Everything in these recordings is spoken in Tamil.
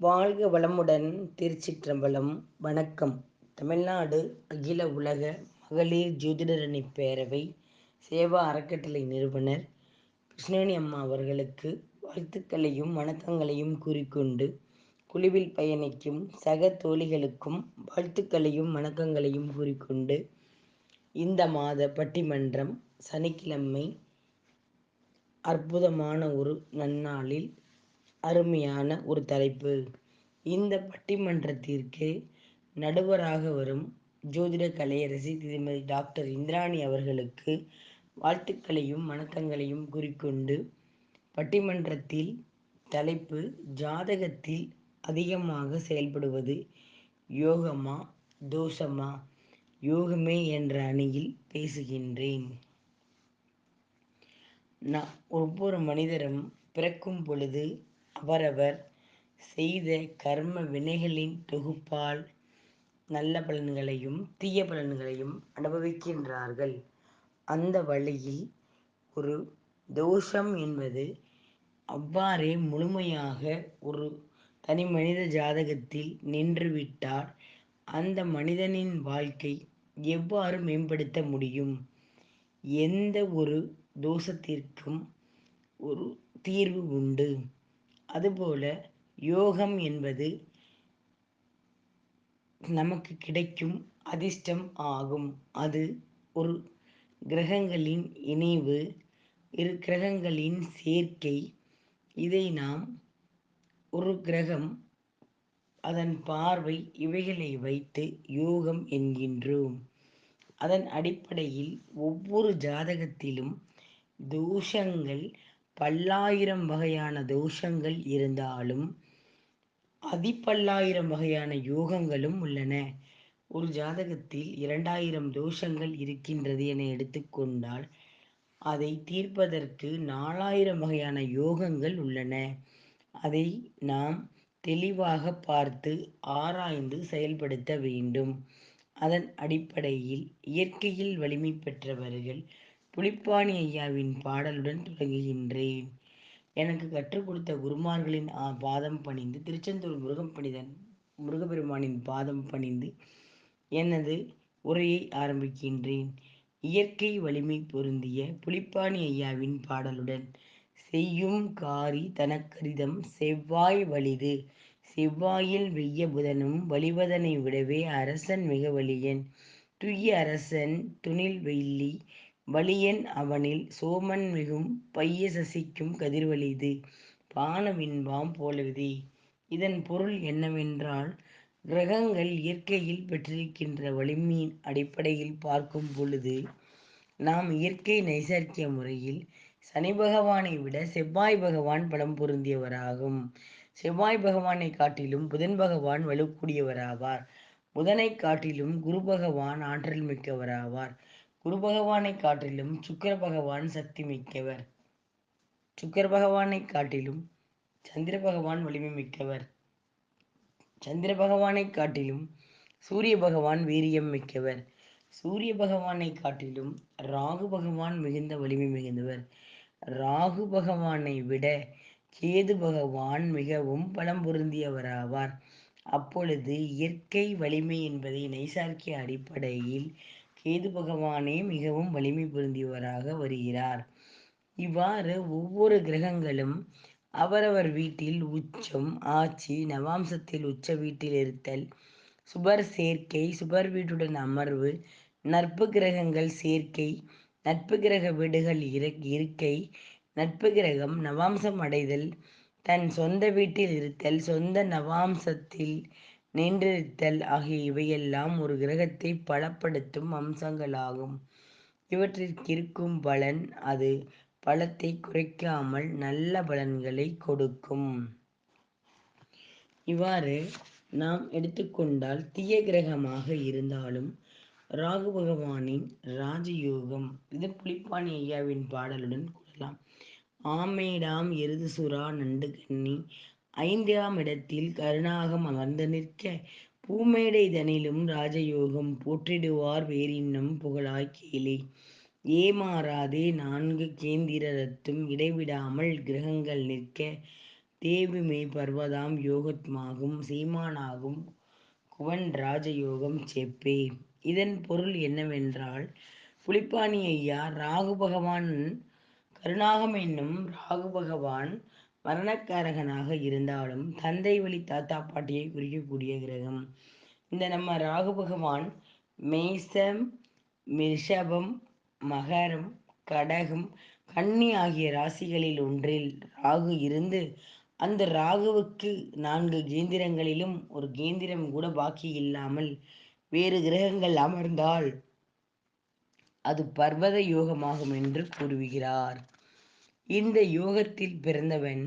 வாழ்க வளமுடன் திருச்சிற்றம்பலம். வணக்கம். தமிழ்நாடு அகில உலக மகளிர் ஜோதிடரணி பேரவை சேவா அறக்கட்டளை நிறுவனர் கிருஷ்ணவேணி அம்மா அவர்களுக்கு வாழ்த்துக்களையும் வணக்கங்களையும் கூறிக்கொண்டு குழுவில் பயணிக்கும் சக தோழிகளுக்கும் வாழ்த்துக்களையும் வணக்கங்களையும் கூறிக்கொண்டு இந்த மாத பட்டிமன்றம் சனிக்கிழமை அற்புதமான ஒரு நன்னாளில் அருமையான ஒரு தலைப்பு. இந்த பட்டிமன்றத்திற்கு நடுவராக வரும் ஜோதிட கலையரசி திருமதி டாக்டர் இந்திராணி அவர்களுக்கு வாழ்த்துக்களையும் வணக்கங்களையும் குறிக்கொண்டு பட்டிமன்றத்தில் தலைப்பு ஜாதகத்தில் அதிகமாக செயல்படுவது யோகமா தோஷமா? யோகமே என்ற அணியில் பேசுகின்றேன். நான் ஒவ்வொரு மனிதரும் பிறக்கும் பொழுது அவரவர் செய்த கர்ம வினைகளின் தொகுப்பால் நல்ல பலன்களையும் தீய பலன்களையும் அனுபவிக்கின்றார்கள். அந்த வழியில் ஒரு தோஷம் என்பது அவ்வாறே முழுமையாக ஒரு தனி மனித ஜாதகத்தில் நின்றுவிட்டால் அந்த மனிதனின் வாழ்க்கை எவ்வாறு மேம்படுத்த முடியும்? எந்த ஒரு தோஷத்திற்கும் ஒரு தீர்வு உண்டு. அதுபோல யோகம் என்பது நமக்கு கிடைக்கும் அதிர்ஷ்டம் ஆகும். அது ஒரு கிரகங்களின் இணைவு இரு கிரகங்களின் சேர்க்கை. இதை நாம் ஒரு கிரகம் அதன் பார்வை இவைகளை வைத்து யோகம் என்கின்றோம். அதன் அடிப்படையில் ஒவ்வொரு ஜாதகத்திலும் தோஷங்கள் பல்லாயிரம் வகையான தோஷங்கள் இருந்தாலும் அதிபல்லாயிரம் வகையான யோகங்களும் உள்ளன. ஒரு ஜாதகத்தில் இரண்டாயிரம் தோஷங்கள் இருக்கின்றது என எடுத்துக்கொண்டால் அதை தீர்ப்பதற்கு நாலாயிரம் வகையான யோகங்கள் உள்ளன. அதை நாம் தெளிவாக பார்த்து ஆராய்ந்து செயல்படுத்த வேண்டும். அதன் அடிப்படையில் இயற்கையில் வலிமை பெற்றவர்கள் புலிப்பாணி ஐயாவின் பாடலுடன் தொடங்குகின்றேன். எனக்கு கற்றுக் கொடுத்த குருமார்களின் பாதம் பணிந்து திருச்செந்தூர் முருகன் பணிதன் முருகப்பெருமானின் பாதம் பணிந்து எனது உரையை ஆரம்பிக்கின்றேன். இயற்கை வலிமை பொருந்திய புலிப்பாணி ஐயாவின் பாடலுடன் செய்யும் காரி தனக்கரிதம் செவ்வாய் வலிது. செவ்வாயில் வெய்ய புதனும் வலிவதனை விடவே அரசன் மிக வலியன். துய்ய அரசன் துணில் வெள்ளி வலியன் அவனில் சோமன் மிகும் பைய சசிக்கும் கதிர்வலிது. பானவின்பாம் போலவிதே இதன் பொருள் என்னவென்றால் கிரகங்கள் இயற்கையில் பெற்றிருக்கின்ற வலிமையின் அடிப்படையில் பார்க்கும் பொழுது நாம் இயற்கை நைசர்கிய முறையில் சனி பகவானை விட செவ்வாய் பகவான் பலம் பொருந்தியவராகும். செவ்வாய் பகவானை காட்டிலும் புதன் பகவான் வலுக்கூடியவராவார். புதனை காட்டிலும் குரு பகவான் ஆற்றல் மிக்கவராவார். குரு பகவானை காட்டிலும் சுக்கர பகவான் சக்தி மிக்கவர். சுக்கர பகவானை காட்டிலும் சந்திர பகவான் வலிமை மிக்கவர். சந்திர பகவானை காட்டிலும் சூரிய பகவான் வீரியம் மிக்கவர். சூரிய பகவானை காட்டிலும் ராகு பகவான் மிகுந்த வலிமை மிகுந்தவர். ராகு பகவானை விட கேது பகவான் மிகவும் பலம் பொருந்தியவராவார். அப்பொழுது இயற்கை வலிமை என்பதை நைசார்க்கிய அடிப்படையில் கேது பகவானே மிகவும் வலிமை பொருந்தியவராக வருகிறார். இவ்வாறு ஒவ்வொரு கிரகங்களும் அவரவர் வீட்டில் உச்சம் ஆட்சி நவாம்சத்தில் உச்ச வீட்டில் இருத்தல் சுபர் சேர்க்கை சுபர் வீட்டுடன் அமர்வு நட்பு கிரகங்கள் சேர்க்கை நட்பு கிரக வீடுகள் இருக்கை நட்பு கிரகம் நவாம்சம் அடைதல் தன் சொந்த வீட்டில் இருத்தல் சொந்த நவாம்சத்தில் நின்றிருத்தல் ஆகிய இவையெல்லாம் ஒரு கிரகத்தை பலப்படுத்தும் அம்சங்களாகும். இவற்றிற்கிருக்கும் பலன் அது பலத்தை குறைக்காமல் நல்ல பலன்களை கொடுக்கும். இவ்வாறு நாம் எடுத்துக்கொண்டால் தீய கிரகமாக இருந்தாலும் ராகு பகவானின் ராஜயோகம் இது புலிப்பாணி ஐயாவின் பாடலுடன் கூறலாம். ஆமேடாம் எருது சுறா நண்டு கண்ணி ஐந்தாம் இடத்தில் கருணாகம் அமர்ந்து நிற்க பூமேடை தனிலும் ராஜயோகம் போற்றிடுவார் வேறின்னும் புகழாய் கேளே ஏமாறாதே நான்கு கேந்திரத்தும் இடைவிடாமல் கிரகங்கள் நிற்க தேவுமே பர்வதாம் யோகத்மாகும் சீமானாகும் குவன் ராஜயோகம் செப்பே. இதன் பொருள் என்னவென்றால் புலிப்பாணி ஐயா ராகு பகவான் கருணாகம் என்னும் ராகு பகவான் மரணக்காரகனாக இருந்தாலும் தந்தை வழி தாத்தா பாட்டியை குறிக்கக்கூடிய கிரகம். இந்த நம்ம ராகு பகவான் மேசம் ரிஷபம் மகரம் கடகம் கன்னி ஆகிய ராசிகளில் ஒன்றில் ராகு இருந்து அந்த ராகுவுக்கு நான்கு கேந்திரங்களிலும் ஒரு கேந்திரம் கூட பாக்கி இல்லாமல் வேறு கிரகங்கள் அமர்ந்தால் அது பர்வத யோகமாகும் என்று கூறுகிறார் இந்த யோகத்தில் பிறந்தவன்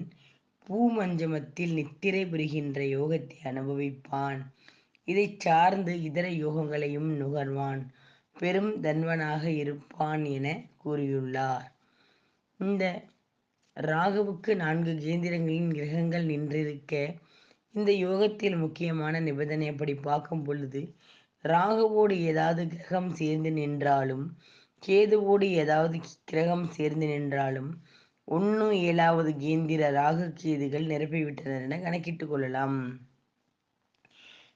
பூமஞ்சமத்தில் நித்திரை புரிகின்ற யோகத்தை அனுபவிப்பான். இதை சார்ந்து இதர யோகங்களையும் நுகர்வான். பெரும் தன்வனாக இருப்பான் என கூறியுள்ளார். இந்த ராகுவுக்கு நான்கு கேந்திரங்களின் கிரகங்கள் நின்றிருக்க இந்த யோகத்தில் முக்கியமான நிபந்தனை அப்படி பார்க்கும் பொழுது ராகுவோடு ஏதாவது கிரகம் சேர்ந்து நின்றாலும் கேதுவோடு ஏதாவது கிரகம் சேர்ந்து நின்றாலும் ஒன்று ஏழாவது கேந்திர ராகு கேதுகள் நிரப்பிவிட்டனர் என கணக்கிட்டு கொள்ளலாம்.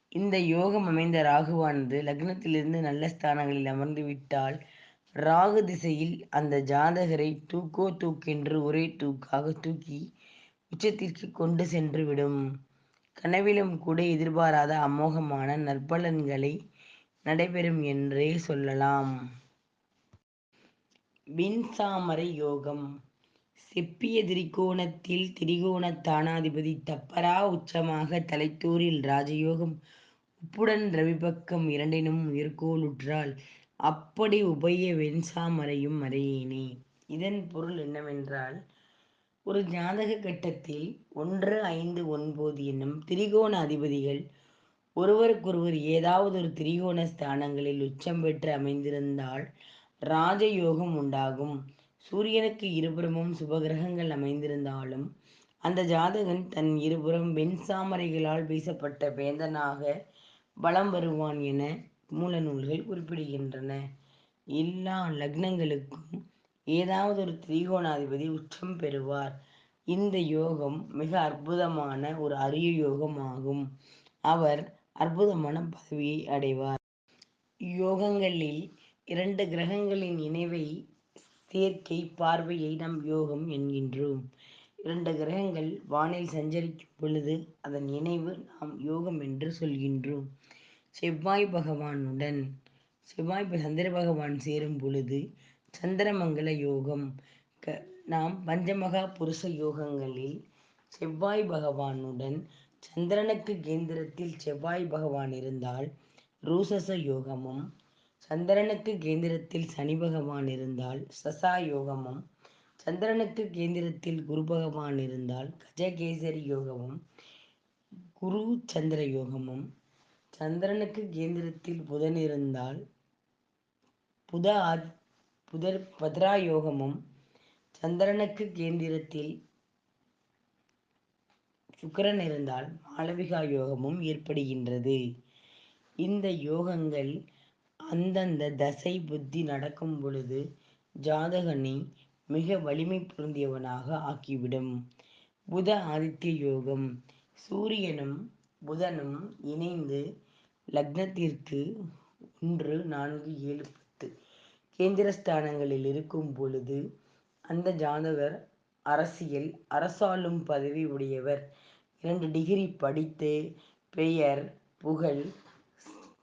இந்த யோகம் அமைந்த ராகுவானது லக்னத்திலிருந்து நல்ல ஸ்தானங்களில் அமர்ந்து விட்டால் ராகு திசையில் அந்த ஜாதகரை தூக்கோ தூக்கென்று ஒரே தூக்காக தூக்கி உச்சத்திற்கு கொண்டு சென்று விடும் கனவிலும் கூட எதிர்பாராத அமோகமான நற்பலன்களை நடைபெறும் என்றே சொல்லலாம். விண்சாமரை யோகம். செப்பிய திரிகோணத்தில் திரிகோணத்தானாதிபதி தப்பரா உச்சமாக தலைத்தூரில் ராஜயோகம். உப்புடன் ரவிபக்கம் இரண்டினும் உயர்கோளுற்றால் அப்படி உபய வெண்சாமரையும் மறையேனே. இதன் பொருள் என்னவென்றால் ஒரு ஜாதக கட்டத்தில் ஒன்று ஐந்து ஒன்பது என்னும் திரிகோண அதிபதிகள் ஒருவருக்கொருவர் ஏதாவது ஒரு திரிகோண ஸ்தானங்களில் உச்சம் பெற்று அமைந்திருந்தால் ராஜயோகம் உண்டாகும். சூரியனுக்கு இருபுறமும் சுபகிரகங்கள் அமைந்திருந்தாலும் அந்த ஜாதகன் தன் இருபுறம் வெண்சாமரைகளால் வீசப்பட்ட வேந்தனாக பலம் வருவான் என மூல நூல்கள் குறிப்பிடுகின்றன. எல்லா லக்னங்களுக்கும் ஏதாவது ஒரு திரிகோணாதிபதி உச்சம் பெறுவார். இந்த யோகம் மிக அற்புதமான ஒரு அரிய யோகம் ஆகும் அவர் அற்புதமான பதவியை அடைவார். யோகங்களில் இரண்டு கிரகங்களின் இணைவை சேர்க்கை பார்வையை நம் யோகம் என்கின்றோம். இரண்டு கிரகங்கள் வானில் சஞ்சரிக்கும் பொழுது அதன் இணைவு நாம் யோகம் என்று சொல்கின்றோம். செவ்வாய் பகவானுடன் செவ்வாய் சந்திர பகவான் சேரும் பொழுது சந்திரமங்கல யோகம் க நாம் பஞ்சமகா புருஷ யோகங்களில் செவ்வாய் பகவானுடன் சந்திரனுக்கு கேந்திரத்தில் செவ்வாய் பகவான் இருந்தால் ரூசச யோகமும் சந்திரனுக்கு கேந்திரத்தில் சனி பகவான் இருந்தால் சசா யோகமும் சந்திரனுக்கு கேந்திரத்தில் குரு பகவான் இருந்தால் கஜகேசரி யோகமும் குரு சந்திர யோகமும். சந்திரனுக்கு கேந்திரத்தில் புதன் இருந்தால் புத புதர் பத்ரா யோகமும் சந்திரனுக்கு கேந்திரத்தில் சுக்கரன் இருந்தால் மாளவிகா யோகமும் ஏற்படுகின்றது. இந்த யோகங்கள் அந்தந்த தசை புத்தி நடக்கும் பொழுது ஜாதகனை மிக வலிமை பொருந்தியவனாக ஆக்கிவிடும். புத ஆதித்ய யோகம். சூரியனும் புதனும் இணைந்து லக்னத்திற்கு ஒன்று நான்கு ஏழு பத்து கேந்திரஸ்தானங்களில் இருக்கும் பொழுது அந்த ஜாதகர் அரசியல் அரசாளும் பதவி உடையவர். இரண்டு டிகிரி படித்து பெயர் புகழ்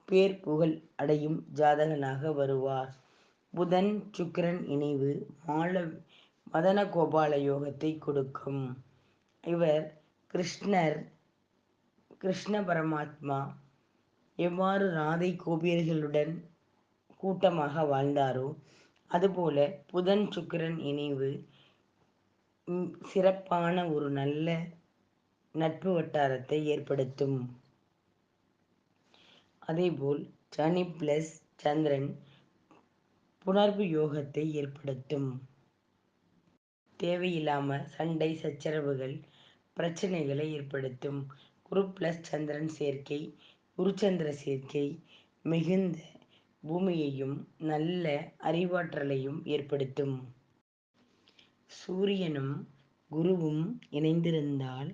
பேர் புகழ் அடையும் ஜாதகனாக வருவார். புதன் சுக்கிரன் இணைவு மால மதன கோபால யோகத்தை கொடுக்கும். இவர் கிருஷ்ணர் கிருஷ்ண பரமாத்மா எவ்வாறு ராதை கோபியர்களுடன் கூட்டமாக வாழ்ந்தாரோ அதுபோல புதன் சுக்கிரன் இணைவு சிறப்பான ஒரு நல்ல நட்பு வட்டாரத்தை ஏற்படுத்தும். அதேபோல் சனி பிளஸ் சந்திரன் புணர்வு யோகத்தை ஏற்படுத்தும். தேவையில்லாம சண்டை சச்சரவுகள் பிரச்சனைகளை ஏற்படுத்தும். குரு பிளஸ் சந்திரன் சேர்க்கை குருச்சந்திர சேர்க்கை மிகுந்த பூமியையும் நல்ல அறிவாற்றலையும் ஏற்படுத்தும். சூரியனும் குருவும் இணைந்திருந்தால்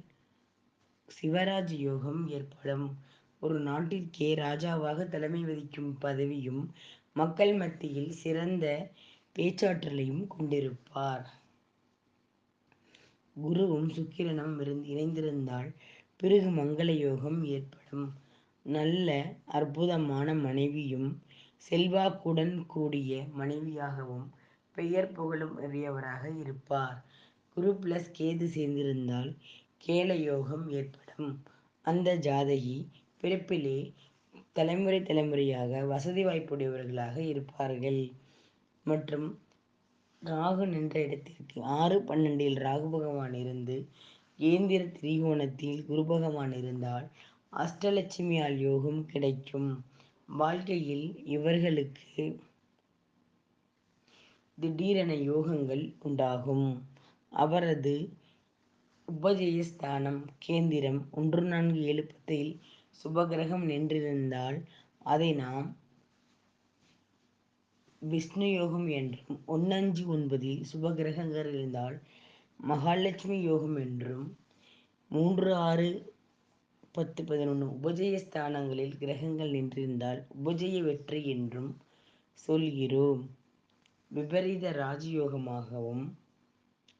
சிவராஜ் யோகம் ஏற்படும். ஒரு நாட்டிற்கே ராஜாவாக தலைமை வகிக்கும் பதவியும் மக்கள் மத்தியில் சிறந்த பேச்சாற்றலையும் கொண்டிருப்பார். குருவும் சுக்கிரனும் இணைந்திருந்தால் பிருகு மங்கள யோகம் ஏற்படும். நல்ல அற்புதமான மனைவியும் செல்வாக்குடன் கூடிய மனைவியாகவும் பெயர் புகழும் உடையவராக இருப்பார். குரு பிளஸ் கேது சேர்ந்திருந்தால் கேள யோகம் ஏற்படும். அந்த ஜாதகி பிறப்பிலே தலைமுறை தலைமுறையாக வசதி வாய்ப்புடையவர்களாக இருப்பார்கள். மற்றும் ராகு நின்ற இடத்திற்கு ஆறு பன்னெண்டில் ராகு பகவான் இருந்து கேந்திர திரிகோணத்தில் குரு பகவான் இருந்தால் அஷ்டலட்சுமியால் யோகம் கிடைக்கும். வாழ்க்கையில் இவர்களுக்கு திடீரென யோகங்கள் உண்டாகும். அவரது உபஜயஸ்தானம் கேந்திரம் ஒன்று நான்கு ஏழு சுபகிரகம் நின்றிருந்தால் அதை நாம் விஷ்ணு யோகம் என்றும் ஒன்னஞ்சு அஞ்சு ஒன்பதில் சுபகிரகங்கள் இருந்தால் மகாலட்சுமி யோகம் என்றும் மூன்று ஆறு பத்து பதினொன்று உபஜய ஸ்தானங்களில் கிரகங்கள் நின்றிருந்தால் உபஜய வெற்றி என்றும் சொல்கிறோம். விபரீத ராஜயோகமாகவும்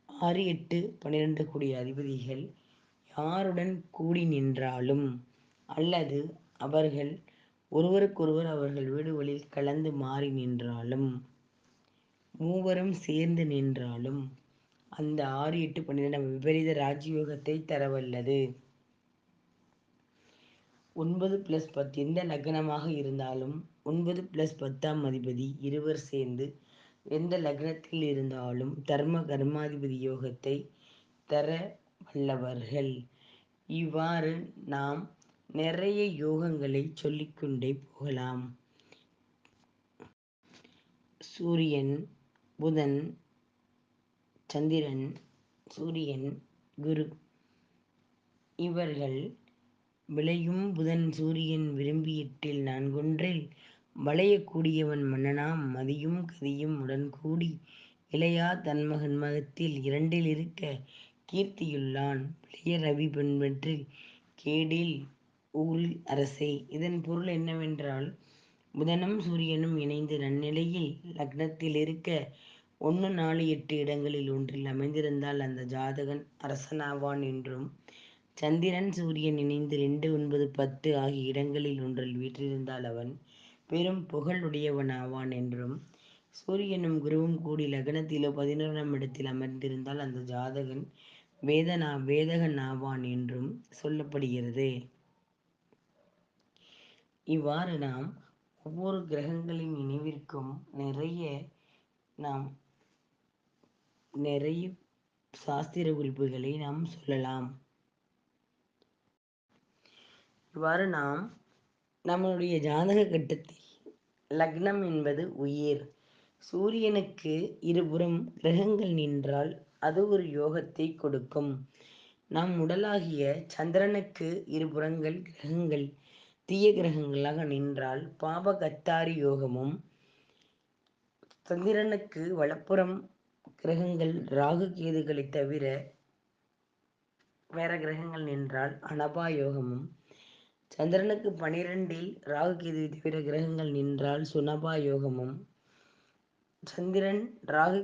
ஆறு எட்டு பன்னிரெண்டு கூடிய அதிபதிகள் யாருடன் கூடி நின்றாலும் அல்லது அவர்கள் ஒருவருக்கொருவர் அவர்கள் வீடுகளில் கலந்து மாறி நின்றாலும் மூவரும் சேர்ந்து நின்றாலும் அந்த ஆறு எட்டு பன்னிரண்டாம் விபரீத ராஜயோகத்தை தரவல்லது. ஒன்பது பிளஸ் பத்து எந்த லக்னமாக இருந்தாலும் ஒன்பது பிளஸ் பத்தாம் அதிபதி இருவர் சேர்ந்து எந்த லக்னத்தில் இருந்தாலும் தர்ம கர்மாதிபதி யோகத்தை தர வல்லவர்கள். இவ்வாறு நாம் நிறைய யோகங்களை சொல்லிக்கொண்டே போகலாம். சூரியன் புதன் சந்திரன் சூரியன் குரு இவர்கள் விளையும் புதன் சூரியன் விரும்பியிட்டில் நான்கொன்றில் வளையக்கூடியவன் மன்னனாம் மதியும் கதியும் உடன்கூடி இளையா தன்மகன் மகத்தில் இரண்டில் இருக்க கீர்த்தியுள்ளான் விளைய ரவி பெண்பற்றில் கேடில் ஊழ் அரசே. இதன் பொருள் என்னவென்றால் புதனும் சூரியனும் இணைந்து நன்னிலையில் லக்னத்தில் இருக்க ஒன்று நாலு எட்டு இடங்களில் ஒன்றில் அமைந்திருந்தால் அந்த ஜாதகன் அரசனாவான் என்றும் சந்திரன் சூரியன் இணைந்து ரெண்டு ஒன்பது பத்து ஆகிய இடங்களில் ஒன்றில் வீற்றிருந்தால் அவன் பெரும் புகழுடையவன் ஆவான் என்றும் சூரியனும் குருவும் கூடி லக்னத்திலோ பதினோராம் இடத்தில் அமர்ந்திருந்தால் அந்த ஜாதகன் வேதனா வேதகன் ஆவான் என்றும் சொல்லப்படுகிறது. இவ்வாறு நாம் ஒவ்வொரு கிரகங்களின் இணைவிற்கும் நிறைய நாம் நிறைய சாஸ்திர குறிப்புகளை நாம் சொல்லலாம். இவ்வாறு நாம் நம்மளுடைய ஜாதக கட்டத்தில் லக்னம் என்பது உயிர். சூரியனுக்கு இருபுறம் கிரகங்கள் நின்றால் அது ஒரு யோகத்தை கொடுக்கும். நம் உடலாகிய சந்திரனுக்கு இருபுறங்கள் கிரகங்கள் தீய கிரகங்களாக நின்றால் பாப கத்தாரி யோகமும் சந்திரனுக்கு வலப்புறம் கிரகங்கள் ராகு கேதுகளை தவிர வேற கிரகங்கள் நின்றால் அனபா யோகமும் சந்திரனுக்கு பனிரெண்டில் ராகு கேது தவிர கிரகங்கள் நின்றால் சுனபா யோகமும் சந்திரன் ராகு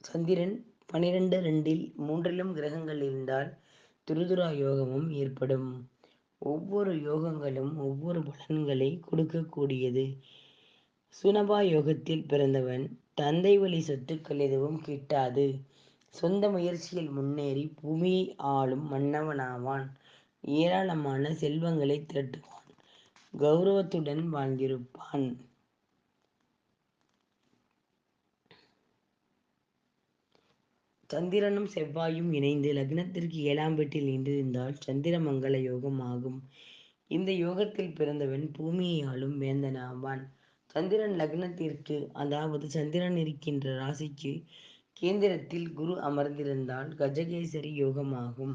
சந்திரன் பனிரெண்டு ரெண்டில் மூன்றிலும் கிரகங்கள் இருந்தால் துருதுரா யோகமும் ஏற்படும். ஒவ்வொரு யோகங்களும் ஒவ்வொரு பலன்களை கொடுக்கக்கூடியது சுனபா யோகத்தில் பிறந்தவன் தந்தை வழி சொத்துக்கள் எதுவும் கிட்டாது. சொந்த முயற்சியில் முன்னேறி பூமியை ஆளும் மன்னவனாவான். ஏராளமான செல்வங்களை திரட்டுவான். கௌரவத்துடன் வாழ்ந்திருப்பான். சந்திரனும் செவ்வாயும் இணைந்து லக்னத்திற்கு ஏழாம் வீட்டில் நின்றிருந்தால் சந்திர மங்கள யோகம் ஆகும். இந்த யோகத்தில் பிறந்தவன் பூமியை ஆளும் வேந்தனாவான். சந்திரன் லக்னத்திற்கு அதாவது சந்திரன் இருக்கின்ற ராசிக்கு கேந்திரத்தில் குரு அமர்ந்திருந்தால் கஜகேசரி யோகமாகும்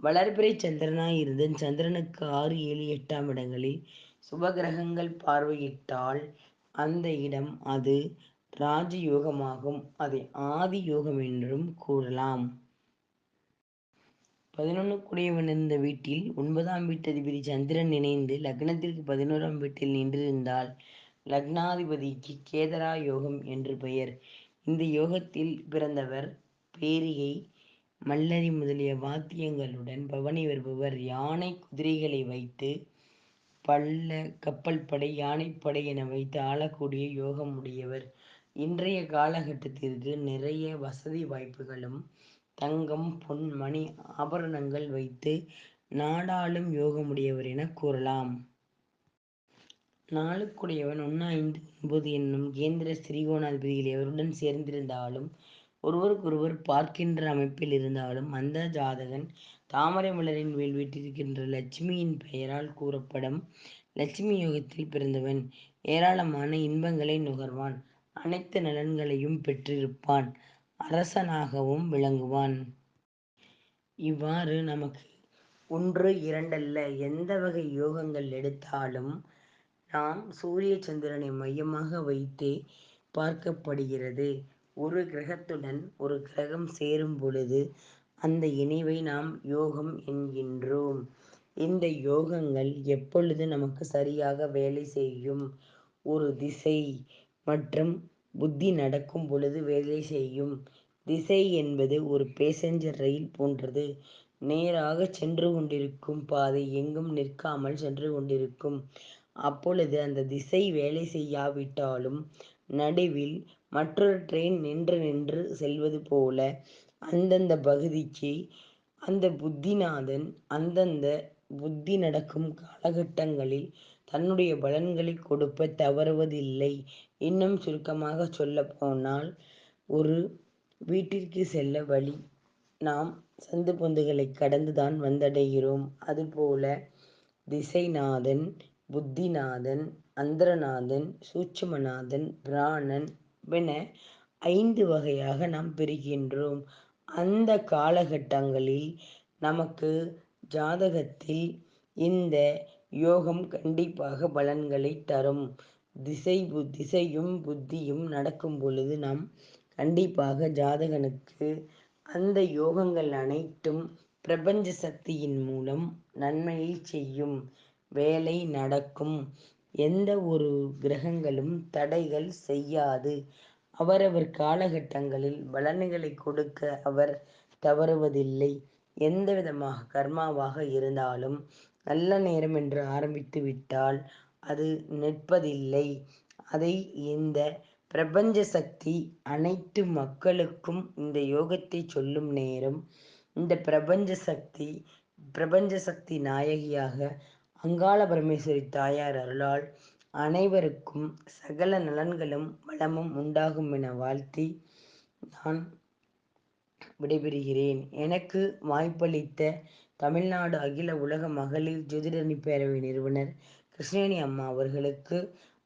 வளர்பிறை சந்திரனாய் இருந்த சந்திரனுக்கு ஆறு ஏழு எட்டாம் இடங்களில் சுபகிரகங்கள் பார்வையிட்டால் அந்த இடம் அது ராஜ யோகமாகும். அதை ஆதி யோகம் என்றும் கூறலாம். பதினொன்றுக்குடையவன் இருந்த வீட்டில் ஒன்பதாம் வீட்டதிபதி சந்திரன் இணைந்து லக்னத்திற்கு பதினோராம் வீட்டில் நின்றிருந்தால் லக்னாதிபதிக்கு கேதரா யோகம் என்று பெயர். இந்த யோகத்தில் பிறந்தவர் பேரிகை மல்லரி முதலிய வாத்தியங்களுடன் பவனி வருபவர். யானை குதிரைகளை வைத்து பல்ல கப்பல் படை யானைப்படை என வைத்து ஆளக்கூடிய யோகம் உடையவர். இன்றைய காலகட்டத்திற்கு நிறைய வசதி வாய்ப்புகளும் தங்கம் பொன் மணி ஆபரணங்கள் வைத்து நாடாளும் யோகமுடையவர் என கூறலாம். நாளுக்குடையவன் ஒன்று ஐந்து ஒன்பது என்னும் கேந்திர ஸ்ரீகோணாதிபதிகள் எவருடன் சேர்ந்திருந்தாலும் ஒருவருக்கொருவர் பார்க்கின்ற அமைப்பில் இருந்தாலும் அந்த ஜாதகன் தாமரை மலரின் மேல் லட்சுமியின் பெயரால் கூறப்படும் லட்சுமி யோகத்தில் பிறந்தவன். ஏராளமான இன்பங்களை நுகர்வான். அனைத்து நலன்களையும் பெற்றிருப்பான். அரசனாகவும் விளங்குவான். இவ்வாறு நமக்கு ஒன்று இரண்டல்ல எந்த வகை யோகங்கள் எடுத்தாலும் நாம் சூரிய சந்திரனை மையமாக வைத்தே பார்க்கப்படுகிறது. ஒரு கிரகத்துடன் ஒரு கிரகம் சேரும் பொழுது அந்த இணைவை நாம் யோகம் என்கின்றோம். இந்த யோகங்கள் எப்பொழுது நமக்கு சரியாக வேலை செய்யும்? ஒரு திசை மற்றும் புத்தி நடக்கும் பொழுது வேலை செய்யும். திசை என்பது ஒரு பேசஞ்சர் ரயில் போன்றது. நேராக சென்று கொண்டிருக்கும் பாதை எங்கும் நிற்காமல் சென்று கொண்டிருக்கும். அப்பொழுது அந்த திசை வேலை செய்யாவிட்டாலும் நடுவில் மற்றொரு ட்ரெயின் நின்று நின்று செல்வது போல அந்தந்த பகுதிக்கு அந்த புத்திநாதன் அந்தந்த புத்தி நடக்கும் காலகட்டங்களில் தன்னுடைய பலன்களை கொடுப்ப தவறுவதில்லை. இன்னும் சுருக்கமாக சொல்ல போனால் ஒரு வீட்டிற்கு செல்ல வழி நாம் சந்து பொந்துகளைக் கடந்துதான் வந்தடைகிறோம். அதுபோல திசைநாதன் புத்திநாதன் அந்தரநாதன் சூட்சுமநாதன் பிராணன் என ஐந்து வகையாக நாம் பிரிக்கின்றோம். அந்த காலகட்டங்களில் நமக்கு ஜாதகத்தில் இந்த யோகம் கண்டிப்பாக பலன்களை தரும். திசை திசையும் புத்தியும் நடக்கும் பொழுது நாம் கண்டிப்பாக ஜாதகனுக்கு அந்த யோகங்கள் அனைத்தும் பிரபஞ்ச சக்தியின் மூலம் நன்மையை செய்யும். வேலை நடக்கும். எந்த ஒரு கிரகங்களும் தடைகள் செய்யாது. அவரவர் காலகட்டங்களில் பலன்களை கொடுக்க அவர் தவறுவதில்லை. எந்த விதமாக கர்மாவாக இருந்தாலும் நல்ல நேரம் என்று ஆரம்பித்து விட்டால் அது நிற்பதில்லை. அதை இந்த பிரபஞ்ச சக்தி அனைத்து மக்களுக்கும் இந்த யோகத்தை சொல்லும் நேரம் இந்த பிரபஞ்ச சக்தி பிரபஞ்ச சக்தி நாயகியாக அங்காள பரமேஸ்வரி தாயார் அருளால் அனைவருக்கும் சகல நலன்களும் வளமும் உண்டாகும் என வாழ்த்தி நான் விடைபெறுகிறேன். எனக்கு வாய்ப்பளித்த தமிழ்நாடு அகில உலக மகளிர் ஜோதிடரணி பேரவை நிறுவனர் கிருஷ்ணவேணி அம்மா அவர்களுக்கு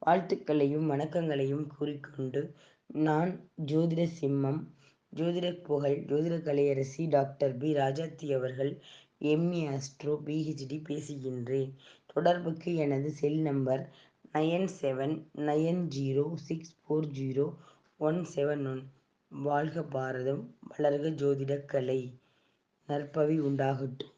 வாழ்த்துக்களையும் வணக்கங்களையும் கூறிக்கொண்டு நான் ஜோதிட சிம்மம் ஜோதிட புகழ் ஜோதிட கலையரசி டாக்டர் பி. ராஜாத்தி அவர்கள் எம். அஸ்ட்ரோ பிஹெச்டி பேசுகின்றேன். தொடர்புக்கு எனது cell number nine seven nine zero six four zero one seven one. வாழ்க பாரதம் வளர்க ஜோதிடக் கலை. நற்பவி உண்டாகட்டும்.